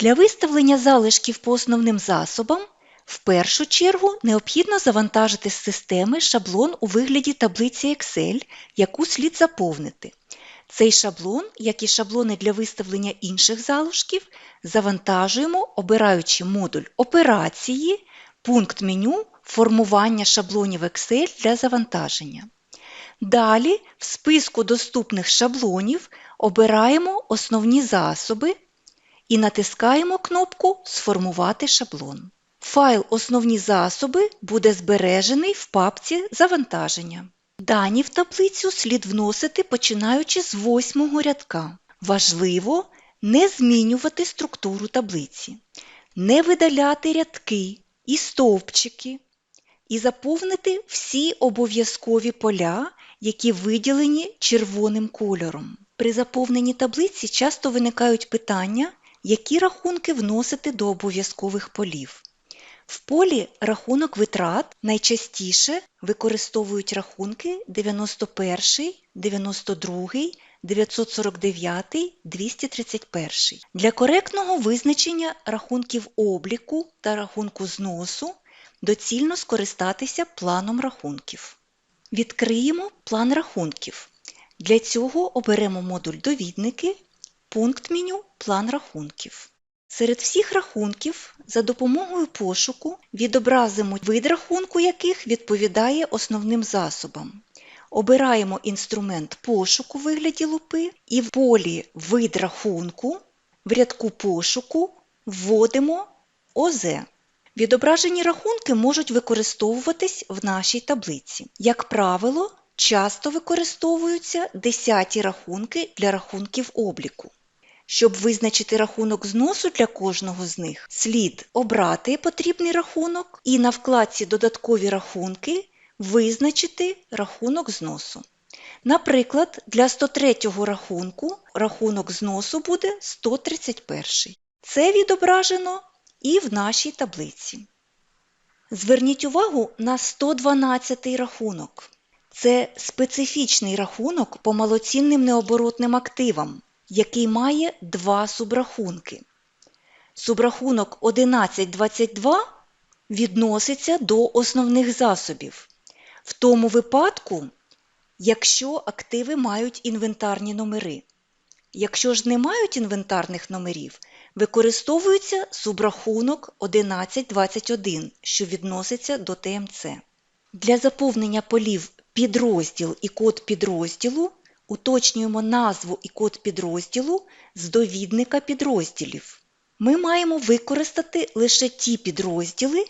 Для виставлення залишків по основним засобам в першу чергу необхідно завантажити з системи шаблон у вигляді таблиці Excel, яку слід заповнити. Цей шаблон, як і шаблони для виставлення інших залишків, завантажуємо, обираючи модуль Операції, пункт меню Формування шаблонів Excel для завантаження. Далі в списку доступних шаблонів обираємо основні засоби і натискаємо кнопку Сформувати шаблон. Файл Основні засоби буде збережений в папці Завантаження. Дані в таблицю слід вносити починаючи з восьмого рядка. Важливо не змінювати структуру таблиці, не видаляти рядки і стовпчики і заповнити всі обов'язкові поля, які виділені червоним кольором. При заповненні таблиці часто виникають питання, які рахунки вносити до обов'язкових полів. В полі рахунок витрат найчастіше використовують рахунки 91, 92, 949, 231. Для коректного визначення рахунків обліку та рахунку зносу доцільно скористатися планом рахунків. Відкриємо план рахунків. Для цього оберемо модуль Довідники, пункт меню План рахунків. Серед всіх рахунків за допомогою пошуку відобразимо вид рахунку, яких відповідає основним засобам. Обираємо інструмент пошуку у вигляді лупи і в полі Вид рахунку в рядку пошуку вводимо ОЗ. Відображені рахунки можуть використовуватись в нашій таблиці. Як правило, часто використовуються десяті рахунки для рахунків обліку. Щоб визначити рахунок зносу для кожного з них, слід обрати потрібний рахунок і на вкладці Додаткові рахунки визначити рахунок зносу. Наприклад, для 103 рахунку рахунок зносу буде 131. Це відображено і в нашій таблиці. Зверніть увагу на 112 рахунок. Це специфічний рахунок по малоцінним необоротним активам, який має два субрахунки. Субрахунок 1122 відноситься до основних засобів. В тому випадку, якщо активи мають інвентарні номери. Якщо ж не мають інвентарних номерів, використовується субрахунок 1121, що відноситься до ТМЦ. Для заповнення полів підрозділ і код підрозділу уточнюємо назву і код підрозділу з довідника підрозділів. Ми маємо використати лише ті підрозділи,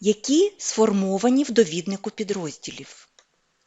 які сформовані в довіднику підрозділів.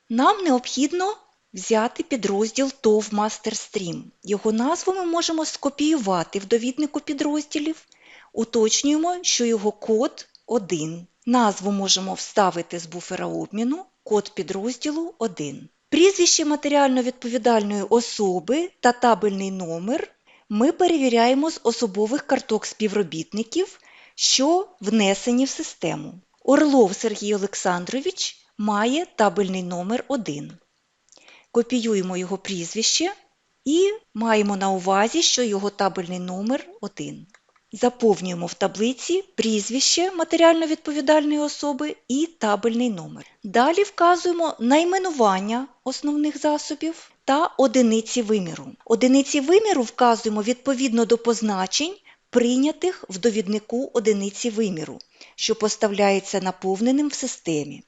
Нам необхідно взяти підрозділ TOV MasterStream. Його назву ми можемо скопіювати в довіднику підрозділів. Уточнюємо, що його код 1. Назву можемо вставити з буфера обміну, код підрозділу 1. Прізвище матеріально-відповідальної особи та табельний номер ми перевіряємо з особових карток співробітників, що внесені в систему. Орлов Сергій Олександрович має табельний номер 1. Копіюємо його прізвище і маємо на увазі, що його табельний номер 1. Заповнюємо в таблиці прізвище матеріально-відповідальної особи і табельний номер. Далі вказуємо найменування основних засобів та одиниці виміру. Одиниці виміру вказуємо відповідно до позначень, прийнятих в довіднику одиниці виміру, що поставляється наповненим в системі.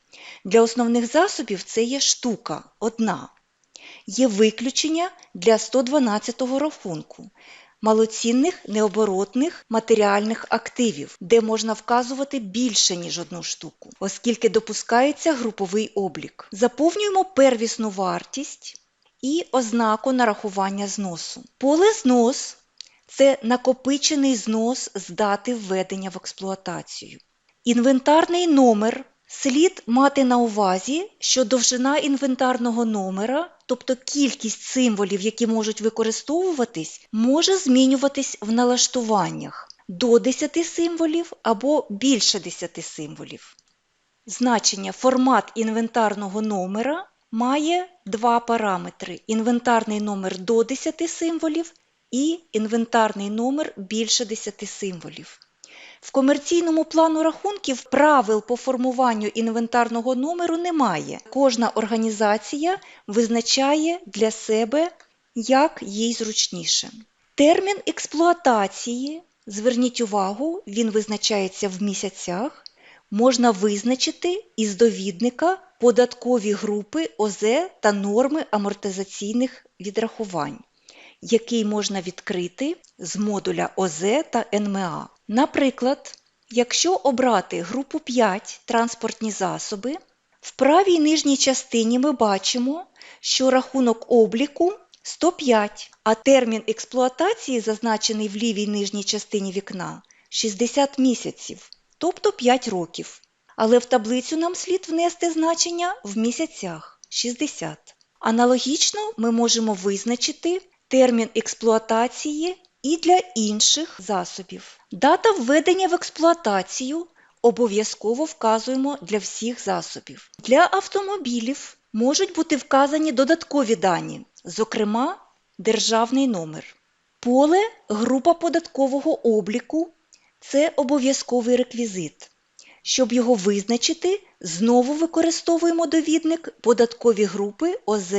Для основних засобів це є штука одна. Є виключення для 112 рахунку малоцінних необоротних матеріальних активів, де можна вказувати більше, ніж одну штуку, оскільки допускається груповий облік. Заповнюємо первісну вартість і ознаку нарахування зносу. Поле знос це накопичений знос з дати введення в експлуатацію. Інвентарний номер слід мати на увазі, що довжина інвентарного номера, тобто кількість символів, які можуть використовуватись, може змінюватись в налаштуваннях до 10 символів або більше 10 символів. Значення формат інвентарного номера має два параметри: інвентарний номер до 10 символів і інвентарний номер більше 10 символів. В комерційному плану рахунків правил по формуванню інвентарного номеру немає. Кожна організація визначає для себе, як їй зручніше. Термін експлуатації, зверніть увагу, він визначається в місяцях, можна визначити із довідника податкові групи ОЗ та норми амортизаційних відрахувань, який можна відкрити з модуля ОЗ та НМА. Наприклад, якщо обрати групу 5 транспортні засоби, в правій нижній частині ми бачимо, що рахунок обліку 105, а термін експлуатації, зазначений в лівій нижній частині вікна, 60 місяців, тобто 5 років. Але в таблицю нам слід внести значення в місяцях 60. Аналогічно ми можемо визначити термін експлуатації і для інших засобів. Дата введення в експлуатацію обов'язково вказуємо для всіх засобів. Для автомобілів можуть бути вказані додаткові дані, зокрема, державний номер. Поле група податкового обліку це обов'язковий реквізит. Щоб його визначити, знову використовуємо довідник податкові групи ОЗ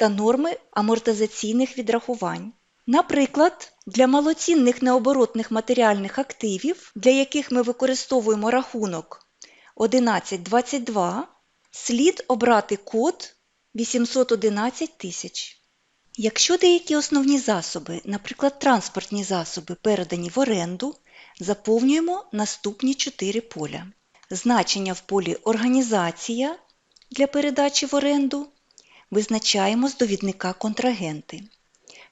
та норми амортизаційних відрахувань. Наприклад, для малоцінних необоротних матеріальних активів, для яких ми використовуємо рахунок 1122, слід обрати код 811 тисяч. Якщо деякі основні засоби, наприклад, транспортні засоби, передані в оренду, заповнюємо наступні 4 поля. Значення в полі Організація для передачі в оренду визначаємо з довідника контрагенти.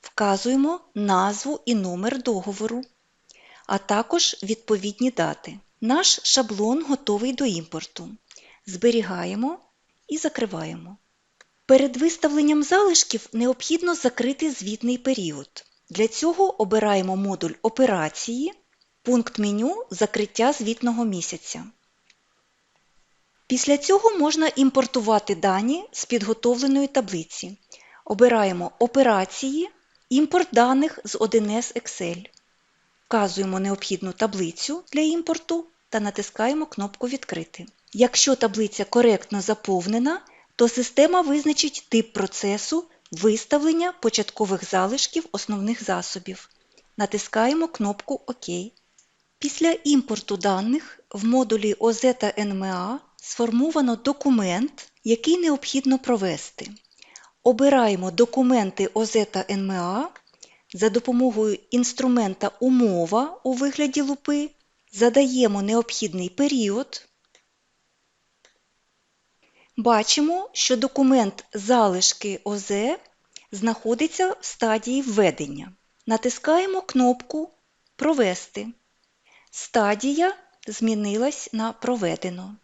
Вказуємо назву і номер договору, а також відповідні дати. Наш шаблон готовий до імпорту. Зберігаємо і закриваємо. Перед виставленням залишків необхідно закрити звітний період. Для цього обираємо модуль Операції, пункт меню Закриття звітного місяця. Після цього можна імпортувати дані з підготовленої таблиці. Обираємо Операції, Імпорт даних з 1С Excel. Вказуємо необхідну таблицю для імпорту та натискаємо кнопку Відкрити. Якщо таблиця коректно заповнена, то система визначить тип процесу виставлення початкових залишків основних засобів. Натискаємо кнопку ОК. Після імпорту даних в модулі ОЗ та НМА сформовано документ, який необхідно провести. Обираємо документи ОЗ та НМА за допомогою інструмента Умова у вигляді лупи, задаємо необхідний період. Бачимо, що документ залишки ОЗ знаходиться в стадії введення. Натискаємо кнопку Провести. Стадія змінилась на Проведено.